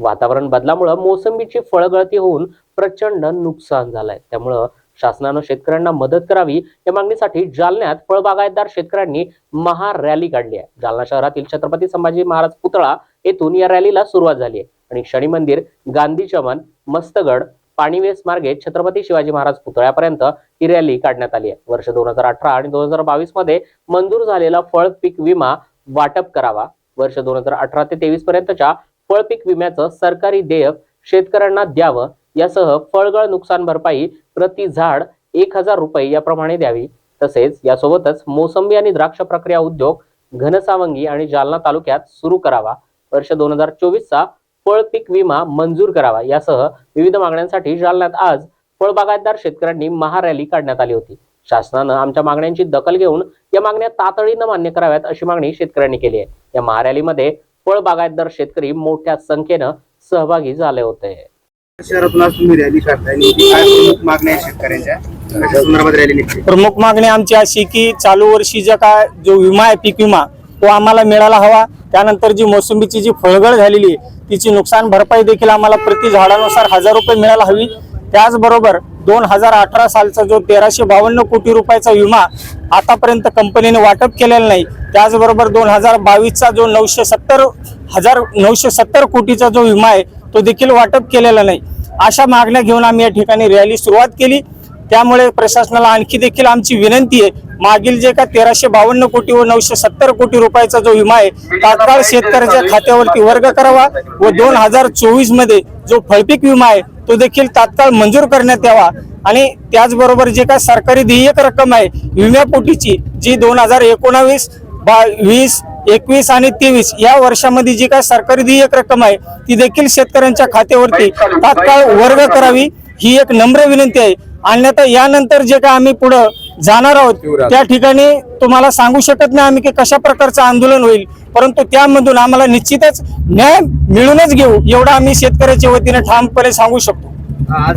वातावरण बदलामुळं मोसंबीची फळगळती होऊन प्रचंड नुकसान झालंय. त्यामुळं शासनानं शेतकऱ्यांना मदत करावी या मागणीसाठी जालन्यात फळबागायतदार शेतकऱ्यांनी महा रॅली काढली आहे. जालना शहरातील छत्रपती संभाजी महाराज पुतळा येथून या रॅलीला सुरुवात झाली आहे. आणि शनी मंदिर गांधी चमन मस्तगड पाणीवेस मार्गे छत्रपती शिवाजी महाराज पुतळ्यापर्यंत ही रॅली काढण्यात आली आहे. वर्ष दोन हजार अठरा आणि दोन हजार बावीसमध्ये मंजूर झालेला फळ पीक विमा वाटप करावा. वर्ष दोन हजार अठरा ते तेवीस पर्यंतच्या फळपीक विम्याचं सरकारी देयक शेतकऱ्यांना द्यावं यासह फळगळ नुकसान भरपाई प्रति झाड एक हजार रुपये याप्रमाणे द्यावी. तसेच यासोबतच मोसंबी आणि द्राक्ष प्रक्रिया उद्योग घनसावंगी आणि जालना तालुक्यात सुरू करावा. वर्ष दोन हजार चोवीसचा फळ पीक विमा मंजूर करावा. यासह विविध मागण्यांसाठी जालन्यात आज फळबागायतदार शेतकऱ्यांनी महारॅली काढण्यात आली होती. शासनानं आमच्या मागण्यांची दखल घेऊन या मागण्या तातडीनं मान्य कराव्यात अशी मागणी शेतकऱ्यांनी केली आहे. या महारॅलीमध्ये फळबागायतदार शेतकरी मोठ्या संख्येनं सहभागी झाले होते. शहरातून आज तुम्ही रॅली काढताय नेमकी काय प्रमुख मागण्या आहेत शेतकऱ्यांच्या? कशा संदर्भात रॅली निघते. प्रमुख मागणी आमची अशी की चालू वर्षीचा काय जो विमा आहे पीक विमा तो आम्हाला मिळाला हवा. त्यानंतर जी मोसंबीची जी फळगळ झालेली आहे तिची नुकसान भरपाई देखील आम्हाला प्रति झाडानुसार हजार रुपये मिळायला हवी. त्याचबरोबर दोन हजार अठरा सालचा जो तेराशे बावन्न कोटी रुपयाचा विमा आतापर्यंत कंपनीने वाटप केलेला नाही त्याचबरोबर दोन हजार बावीसचा जो नऊशे सत्तर हजार नऊशे सत्तर कोटीचा जो विमा आहे तो देखील वाटप केलेला नाही. अशा मागण्या घेऊन आम्ही या ठिकाणी रॅली सुरुवात केली. त्यामुळे प्रशासनाला आणखी देखील आमची विनंती आहे मागील जे का तेराशे बावन्न कोटी व नऊशे सत्तर कोटी रुपयाचा जो विमा आहे तात्काळ शेतकऱ्याच्या खात्यावरती वर्ग करावा व दोन हजार चोवीसमध्ये जो फळपीक विमा आहे तो देखील तात्काळ मंजूर करण्यात यावा. आणि त्याचबरोबर जे काय सरकारी देयक रक्कम आहे विम्यापोटीची जी दोन हजार एकोणावीस बा वीस एकवीस आणि तेवीस या वर्षामध्ये जी काय सरकारी देयक रक्कम आहे ती देखील शेतकऱ्यांच्या खात्यावरती तात्काळ वर्ग करावी ही एक नम्र विनंती आहे. अन्यथा यानंतर जे काय आम्ही पुढं जाणार आहोत. त्या ठिकाणी तुम्हाला सांगू शकत नाही आम्ही की कशा प्रकारचं आंदोलन होईल परंतु त्यामधून आम्हाला निश्चितच न्याय मिळूनच घेऊ एवढं आम्ही शेतकऱ्याच्या वतीने ठामपणे सांगू शकतो.